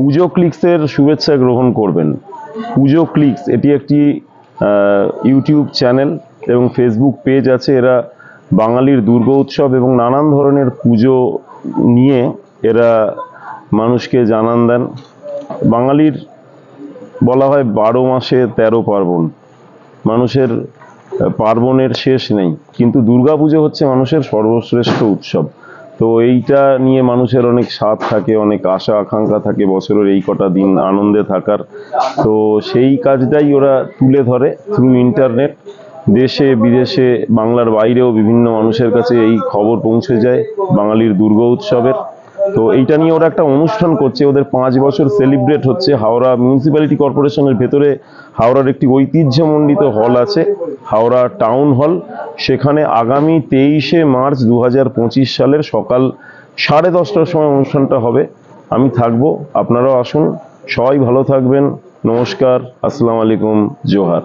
পুজো ক্লিক্সের শুভেচ্ছা গ্রহণ করবেন। পুজো ক্লিক্স, এটি একটি ইউটিউব চ্যানেল এবং ফেসবুক পেজ আছে। এরা বাঙালির দুর্গা উৎসব এবং নানান ধরনের পুজো নিয়ে এরা মানুষকে জানান দেন। বাঙালির বলা হয় বারো মাসে তেরো পার্বণ। মানুষের পার্বণের শেষ নেই। কিন্তু দুর্গাপুজো হচ্ছে মানুষের সর্বশ্রেষ্ঠ উৎসব। তো এইটা নিয়ে মানুষের অনেক স্বাদ থাকে, অনেক আশা, আকাঙ্ক্ষা থাকে বছরের এই কটা দিন আনন্দে থাকার। তো সেই কাজটাই ওরা তুলে ধরে থ্রু ইন্টারনেট দেশে, বিদেশে, বাংলার বাইরেও বিভিন্ন মানুষের কাছে এই খবর পৌঁছে যায়, বাঙালির দুর্গা উৎসবের। তো এইটা নিয়ে ওরা একটা অনুষ্ঠান করছে। ওদের পাঁচ বছর সেলিব্রেট হচ্ছে। হাওড়া মিউনিসিপ্যালিটি কর্পোরেশনের ভেতরে হাওড়ার একটি ঐতিহ্যমণ্ডিত হল আছে, হাওড়া টাউন হল সেখানে আগামী তেইশে মার্চ দু হাজার পঁচিশ সালের সকাল সাড়ে দশটার সময় অনুষ্ঠানটা হবে। আমি থাকব, আপনারাও আসুন। সবাই ভালো থাকবেন। নমস্কার। আসসালামু আলাইকুম। জোহার।